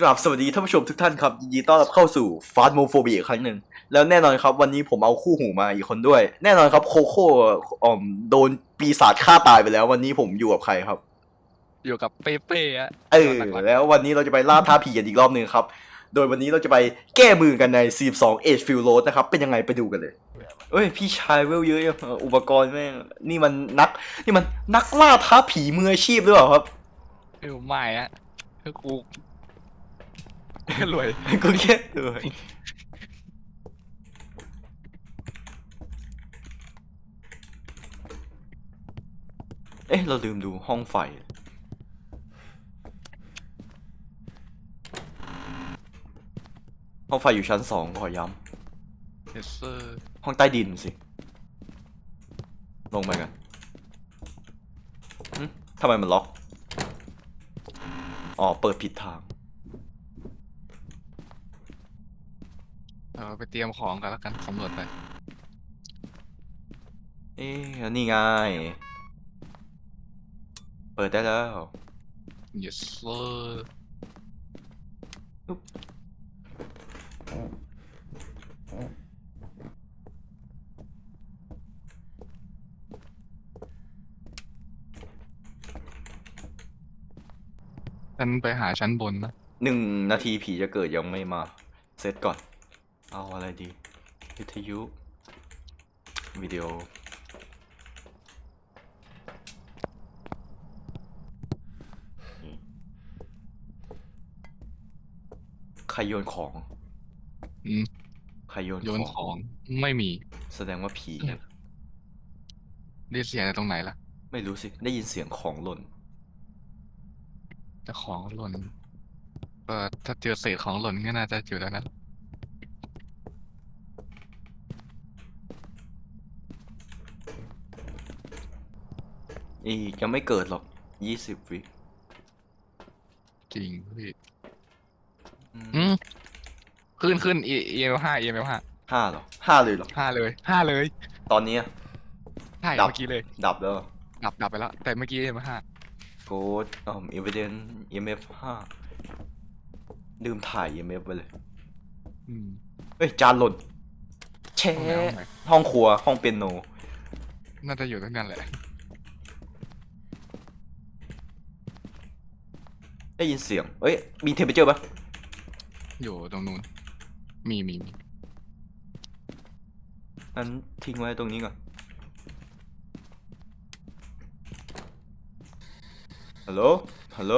กราบสวัสดีท่านผู้ชมทุกท่านครับยินดีต้อนรับเข้าสู่ฟาสโมโฟบีอีกครั้งหนึ่งแล้วแน่นอนครับ วันนี้ผมเอาคู่หูมาอีกคนด้วย แน่นอนครับโคโค่อ่อมโดนปีศาจฆ่าตายไปแล้ว วันนี้ผมอยู่กับใครครับ อยู่กับเป้เป้อะเออหลักๆแล้ววันนี้เราจะไปล่าท้าผีกันอีกรอบหนึ่งครับ โดยวันนี้เราจะไปแก้มือกันใน 42 Age Field Road นะครับ เป็นยังไงไปดูกันเลยเอ้ยพี่ชายเวลเยอะยังเอออุปกรณ์แม่งนี่มันนัก นี่มันนักล่าท้าผีมืออาชีพหรือเปล่าครับเออไม่อะคือกู รวยกูแค่เออเอ๊ะ เราลืมดูห้องไฟ ห้องไฟอยู่ชั้นสองขอย้เอสเซอร์ำห้องใต้ดินสิ ลงไปกันหึทำไมมันล็อก อ๋อ เปิดผิดทาง เออ ไปเตรียมของกันแล้วกันสำรวจไปเอ๊ะนี่ไง เปิดได้แล้วเยสเซอร์ฉันไปหาชั้นบนนะ หนึ่งนาทีผีจะเกิดยังไม่มา เซตก่อน เอาอะไรดี วิทยุ วิดีโอนี่ใครโยนของ อืมใครโยนโยนขขอองง ไม่มี แสดงว่าผี อืม ได้เสียตรงไหนล่ะ ไม่รู้สิ ได้ยินเสียงของหล่น แต่ของหล่นเออถ้าเจอเศษของหล่นก็น่าจะอยู่แล้วนะ อีกยังไม่เกิดหรอกยี่สิบวิจริงพี่อืมอืมขึ้นขึ้น e e m ห้า e m ห้าห้าเหรอห้าเลยเหรอ ห้าเลยห้าเลยตอนนี้อะ ใช่ดับ เมื่อกี้เลย ดับแล้วเหรอดับดับไปแล้ว แต่เมื่อกี้ e m ห้าโกดอ่า evidence EMF ห้าลืมถ่าย EMF ไปเลย อืมเอ้ย จานหล่นแช่ห้องไหนห้องไหนห้องครัวห้องเปียโน น่าจะอยู่ตรงนั้นแหละ ได้ยินเสียง เอ้ย มีเทมเปอร์เจอร์ปะอยู่ตรงนู้น มีมีมีงั้นทิ้งไว้ตรงนี้ก่อน ฮัลโหล ฮัลโหล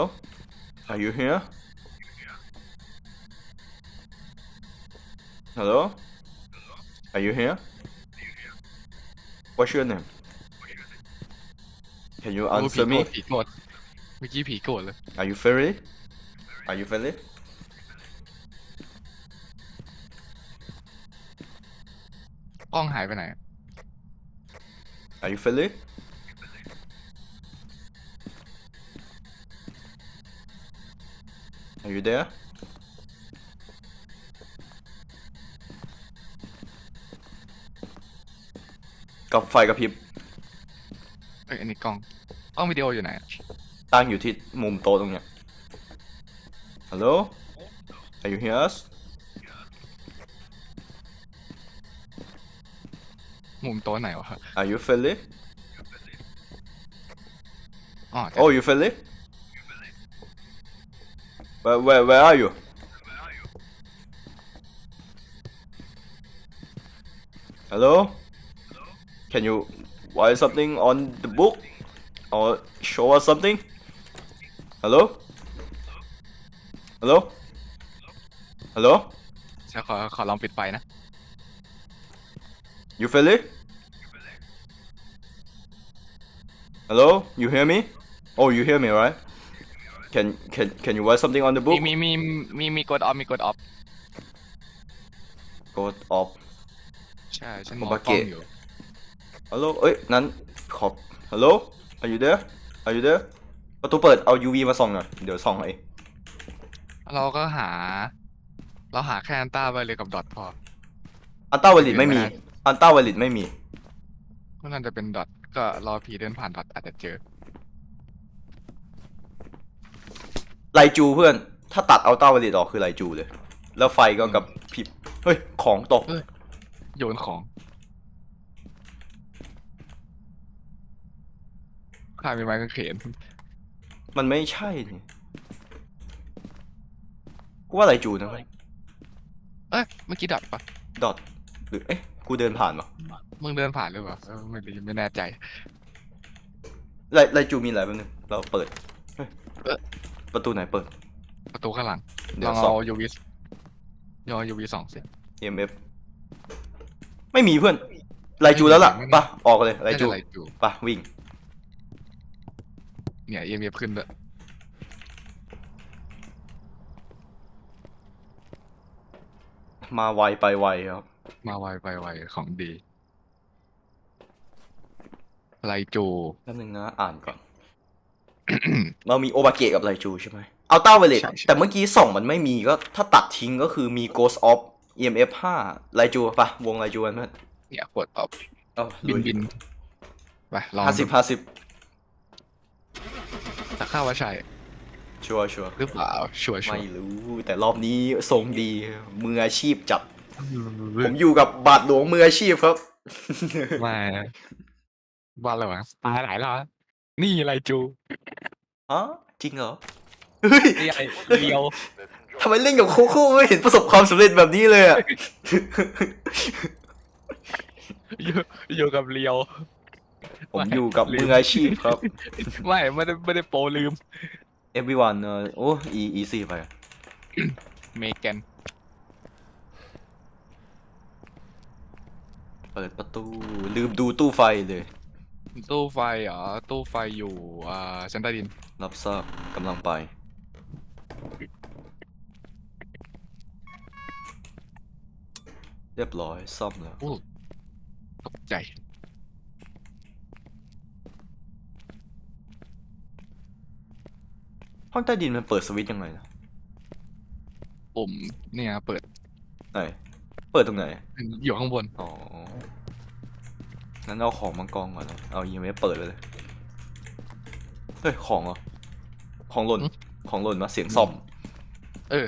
are you here Hello are you here what's your name can you โอ้ answer ผี me โกรธผีโกรธเมื่อกี้ผีโกรธเลย Are you friendly? Are you friendly? กล้องหายไปไหน Are you friendly? Are you there? กับไฟกระพริบเอ้ยอันนี้กล้องกล้องวิดีโออยู่ไหนอะ ตั้งอยู่ที่มุมโต๊ะตรงเนี้ย Hello? Are you hear us? มุมโต๊ะไหนวะ Are you friendly? อ๋อ Oh, you friendly? Where, where, where are you? Hello? Can you write something on the book? Or show us something? Hello? Hello? Hello? จะขอขอลองปิดไฟนะ You friendly? Hello? You hear me? Oh, you hear me, right? Can can can you write something on the มี book? มีมีมีมีกดออฟมีกดออฟ Go off. ใช่ ฉันโอมองบากล้องเกะอยู่ ฮัลโหลเอ้ย นั้นขอบฮัลโหล are you there are you there ประตูเปิดเอา UV มาส่องหน่อยเดี๋ยวส่องให้เราก็หา เราหาแค่อันต้าไปเลยกับดอทพอ อันต้าวลิตไม่มีไม่ได้อันต้าวลิตไม่มี ก็น่าจะเป็นดอทก็รอผีเดินผ่านดอทอาจจะเจอ ไลจูเพื่อน ถ้าตัดเอาต้าไวเลตออกคือไรจูเลย แล้วไฟก็กับพริบเฮ้ย ของตก โยนของข้ามีไม้กางเขน มันไม่ใช่นี่กูว่าไรจูนะเว้ยเอ้ยเมื่อกี้ดับปะดอทหรือเอ๊ะกูเดินผ่านปะมึงเดินผ่านหรือเปล่าเออไม่รู้ไม่แน่ใจไรไรจูมีอะไรแป๊บนึงเราเปิดเฮ้ยเอ๊ะประตูไหนเปิด ประตูข้างหลังเดี๋ลยอวงสอเอางยูวิสยอยูวิสองสิ EMF ไม่มีเพื่อนไรจูแล้วล่ะไม่มีปะออกเลยไรจูน่าจะไรจูปะวิ่ง เนี่ยเอ็มเอฟขึ้นด้วยมาไวไปไวครับ มาไวไปไวของดีไรจูแป๊บนึงนะอ่านก่อน เรามีโอบาเกะกับไรจูใช่ไหมเอาต้าไวเลตใช่ใช่แต่เมื่อกี้ส่องมันไม่มีก็ถ้าตัดทิ้งก็คือมี Ghost of EMF 5ไรจูปะวงไรจูกันเพื่อนเนี่ยกดออกเอาบินบินไปลองห้าสิบห้าสิบ จะเข้าว่าใช่ชัวร์ชัวร์หรือเปล่าชัวร์ชัวไม่ร์รู้แต่รอบนี้ทรงดีมืออาชีพจัดผมอยู่กับบาทหลวงมืออาชีพครับ ไม่บ้านอะไรวะตายหลายรอบนี่ไรจูอ๋อจริงเหรอเฮ้ยใหญ่เรียวทำไมเล่นกับโคโค่ไม่เห็นประสบความสำเร็จแบบนี้เลยอะอยู่อยู่กับเรียว ผมอยู่กับมืออาชีพครับ ไม่ไม่ได้ไม่ได้โปรลืม everyone เออโอ้ e easy ไปเมแกนเปิดประตู ลืมดูตู้ไฟเลย ตู้ไฟเหรอตู้ไฟอยู่อ่าชั้นใต้ดิน รับทราบกำลังไป เรียบร้อยซ่อมแล้วตกใจ ห้องใต้ดินมันเปิดสวิตช์ยังไงนะปุ่มเนี่ยเปิดไหนเปิดตรงไหน อยู่ข้างบน อ๋อ งั้นเอาของมังกรก่อนนะเอายังไม่เปิดเลย เฮ้ย ของเหรอ ของหล่นอืมของหล่นมาเสียงซ่อม เออ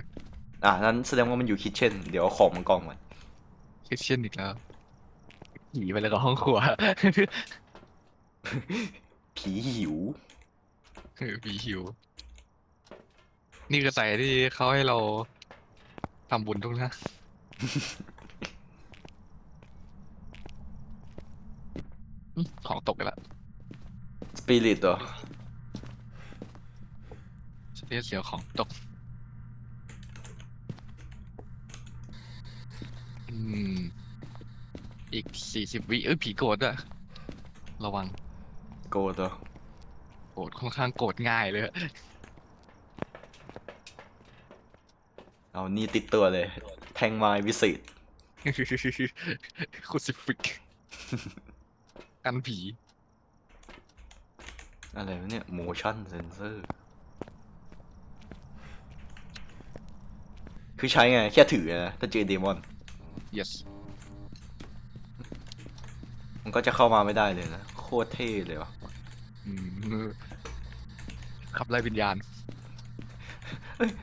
อะ นั้นแสดงว่ามันอยู่คิทเช่น เดี๋ยวเอาของมังกรก่อนคิดเช่นอีกแล้วหนีไปแล้วก็ห้องครัว ผีหิว เออผีหิว นี่คือใส่ที่เขาให้เราทำบุญทุกนะอืมของตกไปแล้วสปิริตเหรอเสียเสียวของตก อืม อีกสี่สิบวิเอ้ยผีโกรธอะระวัง โกรธเหรอ โกรธค่อนข้างโกรธง่ายเลยอะ เอานี่ติดตัวเลย แทงไม้วิเศษคูซิฟิก กันผี อะไรวะเนี่ย motion sensor คือใช้ไง แค่ถือนะ ถ้าเจอเดมอน yes มันก็จะเข้ามาไม่ได้เลยนะ โคตรเท่เลยวะอืมขับไล่วิญญาณเอ้ย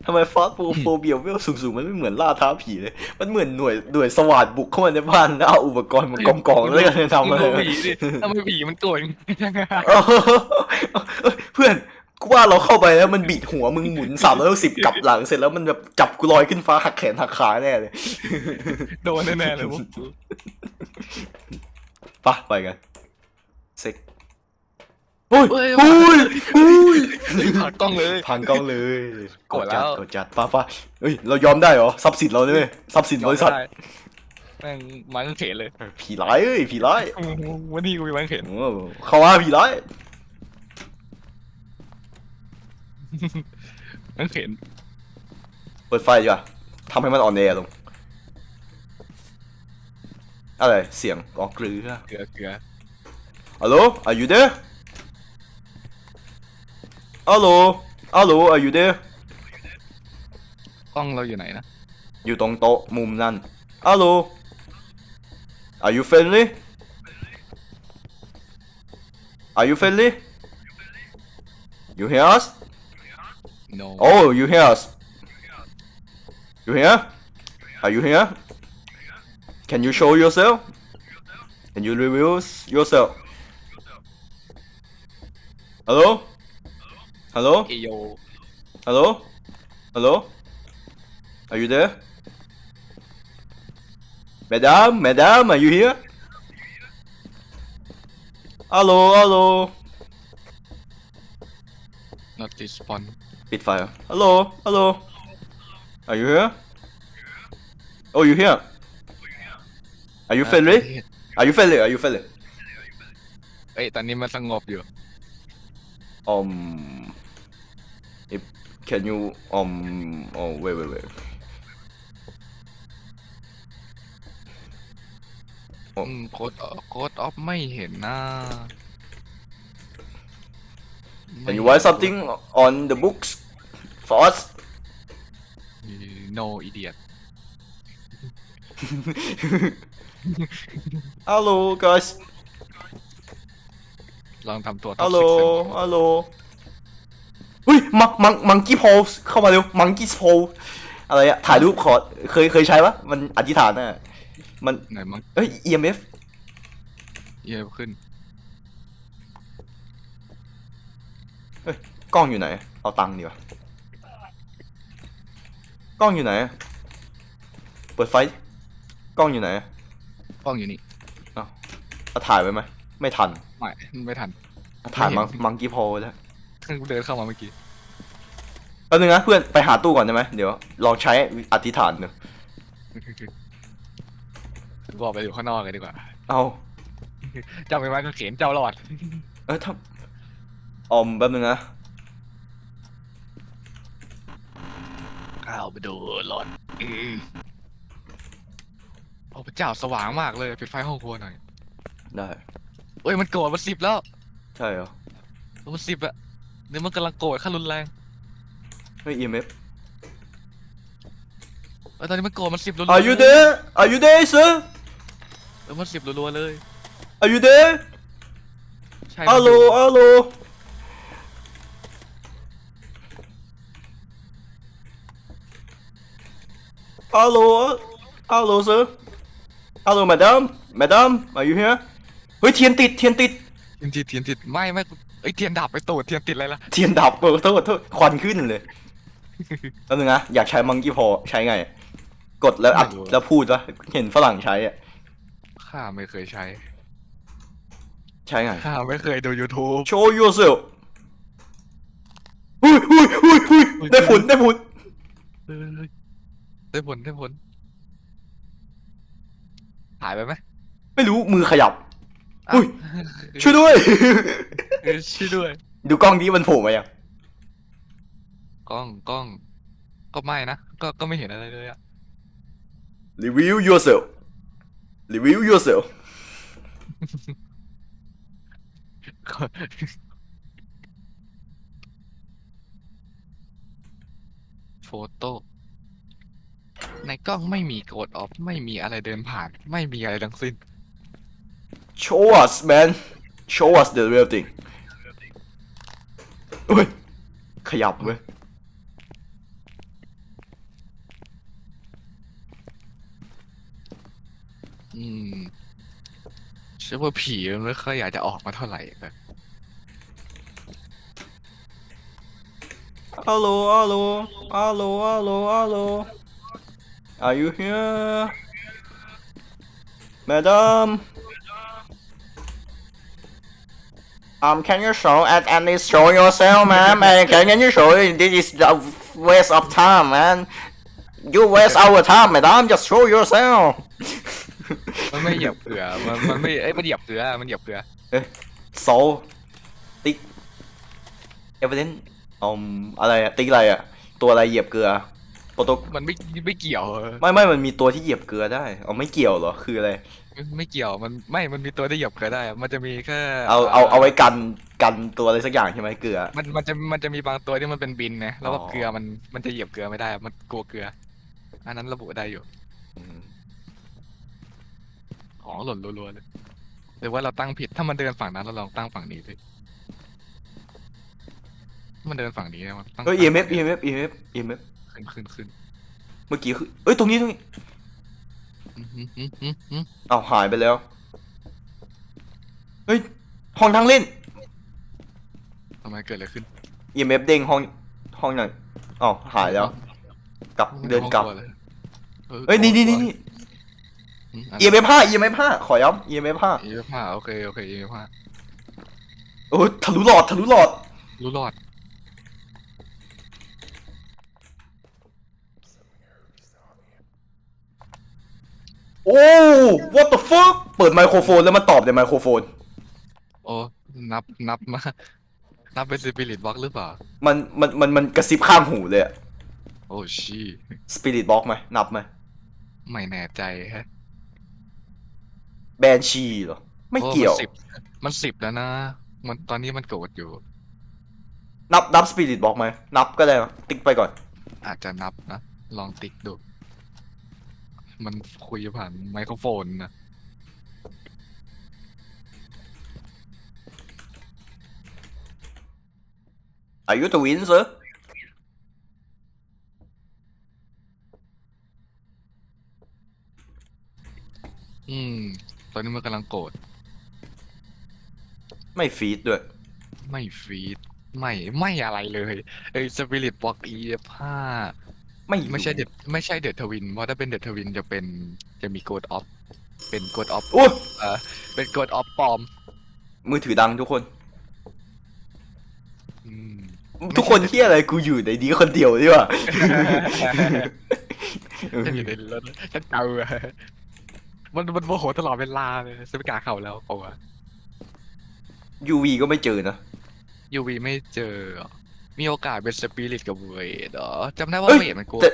ทำไมฟาสโฟโฟเบียเวลสูงๆ มันไม่เหมือนล่าท้าผีเลย มันเหมือนหน่วยหน่วยสวัสดบุกเข้ามาในบ้านแล้วเอาอุปกรณ์มากองกองๆแล้วก็ทำอะไรมึงดูผีดิทำไมผีมันโกรธยังไงเออเพื่อนกูว่าเราเข้าไปแล้วมันบีดหัวมึงหมุนสามร้อยสิบกลับหลังเสร็จแล้วมันแบบจับกูลอยขึ้นฟ้าหักแขนหักขาแน่เลย โดนแน่ๆเลยพวกกูปะไปกันเซ็ก โอ้ยเฮ้ยโอ้ยโอ้ยผ่านกล้องเลย พังกล้องเลยกดแล้วจักดจัดป้าป้าเอ้ยเรายอมได้เหรอทรัพย์สินเราได้ไหมทรัพย์สินบริษัทได้แม่งไมันเขนเลยผีร้ายเอ้ยผีร้ายวันนี้กูมีไมันเขนโอ้เข้ามาผีร้ายไมันเขนเปิดไฟดีกว่าทำให้มันอ่อนแอลงอะไรเสียงออกเกลือเกลือเกลือ Hello are you there Hello Hello are you there กล้องเราอยู่ไหนนะ อยู่ตรงโต๊ะมุมนั่น Hello Are you friendly Are you friendly You hear us no Oh you hear us You here? Are you here? Can you show yourself? Can you reveal yourself? Hello? Hello? เอโย Hello? Hello? Are you there? Madam, madam, are you here? Hello, hello. not respond ปิดไฟเหรอ Hello, hello. Are you here? Oh, you here? Are you friendly? Are you friendly? Are you friendly? เอ้ยตอนนี้มันสงบอยู่ Um, if can you um oh wait wait wait อืมโค้ดโค้ดออฟไม่เห็นนะ can you write something on the books for us โนอีเดีย Hello guys ลองทำตัว Hello Hello เฮ้ยมังมังมังกี้โพสเข้ามาเร็วมังกี้โพอะไรอะถ่ายรูปขอเคยเคยใช้ปะมันอธิษฐานน่ะมันไหนมั้งเอ้ย EMF เยอะขึ้นเฮ้ยกล้องอยู่ไหน เอาตังค์ดีกว่ากล้องอยู่ไหน เปิดไฟ กล้องอยู่ไหนกล้องอยู่นี่เอาถ่ายไว้ไหมไม่ทัน ไม่ไม่ทันเอาถ่ายไม่มังเห็นมังกี้โพแล้ว กูเดินเข้ามาเมื่อกี้แป๊บนึงนะเพื่อนไปหาตู้ก่อนได้ไหมเดี๋ยวลองใช้อธิษฐานดูบอกไปอยู่ข้างนอกเลยดีกว่า เอาเจ้าไม่ไม้ก็เขียนเจ้ารอด เอ้ยถ้าออมแป๊บนึงนะอ้าวไปดูหลอดอืมโอ้พระเจ้าสว่างมากเลยปิดไฟห้องครัวหน่อยได้ เอ้ยมันโกรธมันสิบแล้ว ใช่เหรอมันสิบอะ นี่มันกำลังโกรธขั้นรุนแรงเฮ้ย EMF เออตอนนี้มันโกรธมันสิบรัว Are you there Are you there sir เออมันสิบรัวๆเลย Are you there ใช่มัน Hello อยู่ Hello Hello Hello sir Hello madam madam Are you here เฮ้ยเทียนติดเทียนติดเทียนติดเทียนติดไม่ไม่ กูเอ้ยเทียนดับไปตูดเทียนติดอะไรล่ะเทียนดับเออโทษโทษควันขึ้นเลยแล้วนึงนะอยากใช้มังกี้พอใช้ไง กดแล้วอัดแล้วพูดวะเห็นฝรั่งใช้อะข้าไม่เคยใช้ ใช้ไงข้าไม่เคยดู YouTube Show yourself อุ้ยอุ้ยอุ้ยอุ้ยได้ผลได้ผลเออได้ผลได้ผลหายไปไหมไม่รู้มือขยับ อ้าวอุ้ยช่วยด้วย เออช่วยด้วย ดูกล้องนี้มันโผล่มายังกล้องกล้อง ก็ไม่นะ ก็ก็ไม่เห็นอะไรเลยอะ Review yourself Review yourself โฟโต้ในกล้องไม่มีกดออฟ ไม่มีอะไรเดินผ่าน ไม่มีอะไรทั้งสิ้น Show us man Show us the real thing อุ้ย ขยับเว้ยอืมเชื่อว่าผีมันไม่ค่อยอยากจะออกมาเท่าไหร่แบบ Hello Hello Hello Hello Hello Are you here Madam Um, can you show at and least show yourself, ma'am? And can, can you show it? This is a waste of time, man. You waste our time, madam. Just show yourself. มันไม่เหยียบเกลือ มันมันไม่เอ้ยมันเหยียบเกลือ มันเหยียบเกลือ so ติ๊ก evidence อืมอะไรอะติ๊กอะไรอะตัวอะไรเหยียบเกลือโปรโตมันไม่ไม่เกี่ยวเออไม่ไม่มันมีตัวที่เหยียบเกลือได้เอาไม่เกี่ยวเหรอคืออะไรไม่ ไม่เกี่ยวมันไม่มันมีตัวที่เหยียบเกลือได้อะมันจะมีแค่เอาเอาเอาไว้กันกันตัวอะไรสักอย่างใช่ไหมเกลือ มันมันจะมันจะมีบางตัวที่มันเป็นบินนะแล้วแบบอ๋อ เกลือมันมันจะเหยียบเกลือไม่ได้มันกลัวเกลือ อันนั้นระบุได้อยู่อืมของหล่นรัวๆเลยหรือว่าเราตั้งผิดถ้ามันเดินฝั่งนั้นเราลองตั้งฝั่งนี้ดิมันเดินฝั่งนี้นะมันตั้งเออ EMF EMF EMF EMF ขึ้นขึ้นขึ้นเมื่อกี้คือเอ้ยตรงนี้ตรงนี้ อืมอืมอืมอืมอืมอ้าวหายไปแล้ว เฮ้ย ห้องนั่งเล่นทำไมเกิดอะไรขึ้น EMF เด้งห้องห้องนั้นอ้าวหายแล้ว กลับเดินกลับห้องครัวเลยออเฮ้ยนี่นี่นี่กลัวนี่อืมอัน EMF ห้า EMF ห้าขอย้ำ EMF ห้าเอฟห้าโอเคโอเคเอฟห้าโอ้ยทะลุหลอดทะลุหลอดรู้รอด โอ้ what the fuck เปิดไมโครโฟนแล้วมันตอบในไมโครโฟน โอ้นับนับมา นับเป็นสปิริตบ็อกหรือเปล่า มันมันมันมันกระซิบข้างหูเลยอะโอ้ชีสปิริตบ็อกไหมนับไหมไม่แน่ใจฮะแบนชีเหรอ ไม่โอ้เกี่ยว นสิบมันสิบแล้วนะ มันตอนนี้มันโกรธอยู่ นับนับสปิริตบ็อกไหมนับก็ได้นะติ๊กไปก่อน อาจจะนับนะ ลองติ๊กดู มันคุยผ่านไมโครโฟนนะ Are you twin sir อืม ตอนนี้มันกำลังโกรธ ไม่ฟีดด้วย ไม่ฟีด ไม่ ไม่อะไรเลย เอ้ยสปิริตบ็อกอีห้า ไม่ไม่ใช่รู้เด็ดไม่ใช่เดดทวินเพราะถ้าเป็นเดดทวินจะเป็นจะมีโกดออฟเป็นโกดออฟโอ้ยเออเป็นโกดออฟปลอม มือถือดังทุกคน อืม ทุกคนที่อะไรกูอยู่ในนี้คนเดียวดีกว่าฉันอยู่ในรถฉันเกาอะมันมันโมโหตลอดเวลาเลยฉันไม่กล้าเข้าแล้วเขาอะยูวีก็ไม่เจอนะยูวีไม่เจอเหรอ มีโอกาสเป็นสปิริตกับเวทเหรอจำได้ว่าเอ้ยเวทมันกลัวแต่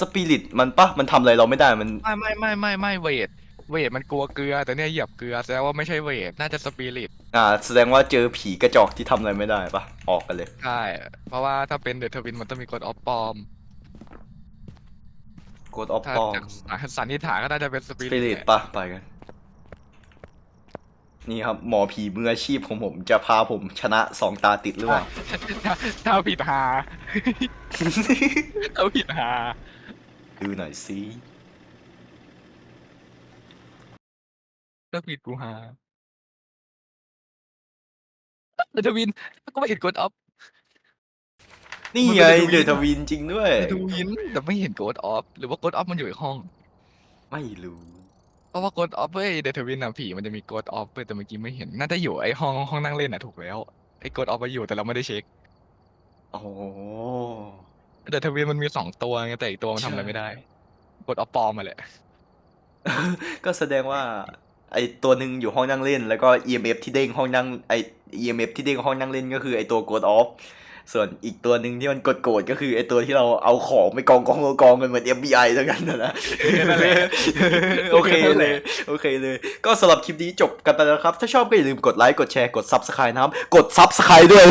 สปิริตมันปะมันทำอะไรเราไม่ได้มัน ไม่ไม่ไม่ไม่ไม่เวทเวทมันกลัวเกลือ แต่เนี่ยเหยียบเกลือแสดงว่าไม่ใช่เวทน่าจะสปิริตอ่า แสดงว่าเจอผีกระจอกที่ทำอะไรไม่ได้ปะออกกันเลย ใช่เพราะว่าถ้าเป็นเดอะทวินมันต้องมีกดออฟปลอมกดออฟถ้าปอมจากสันนิษฐานก็น่าจะเป็นสปิสปิริริตตปะไปกัน นี่ครับ หมอผีมืออาชีพของผมจะพาผมชนะสองตาติดหรือเปล่าถ้าถ้าผิดหาถ้าผิดหา ดูหน่อยสิถ้าผิดกูหาเดอะทวินก็ไม่เห็นกดออฟนี่มันไงเป็นเด The อะทวินจริงด้วยเดอะทวินแต่ไม่เห็นกดออฟหรือว่ากดออฟมันอยู่อีกห้อง ไม่รู้ เพราะว่ากดออฟเว้ยเดอะทวินอะผีมันจะมีกดออฟเว้ยแต่เมื่อกี้ไม่เห็นน่าจะอยู่ไอ้ห้องห้องนั่งเล่นอะถูกแล้วไอ้กดออฟมาอยู่แต่เราไม่ได้เช็คโอ้โหเดอะทวินมันมีสองตัวไงแต่อีกตัวมันทำอะไรไม่ได้กดออฟปลอมมาแหละก็แสดงว่าไอตัวหนึ่งอยู่ห้องนั่งเล่น แล้วก็ EMF ที่เด้งห้องนั่งไอ EMF ที่เด้งห้องนั่งเล่นก็คือไอตัวกดออฟ ส่วนอีกตัวหนึ่งที่มันกดโกรธก็คือไอตัวที่เราเอาของไปกองกองกองกองกันเหมือน FBI ทั้งนั้นนะนะนั่นแหละโอเคเลย โอเคเลย ก็สำหรับคลิปนี้จบกันไปแล้วครับ ถ้าชอบก็อย่าลืมกดไลค์ กดแชร์ กด Subscribe นะครับ กด Subscribe ด้วย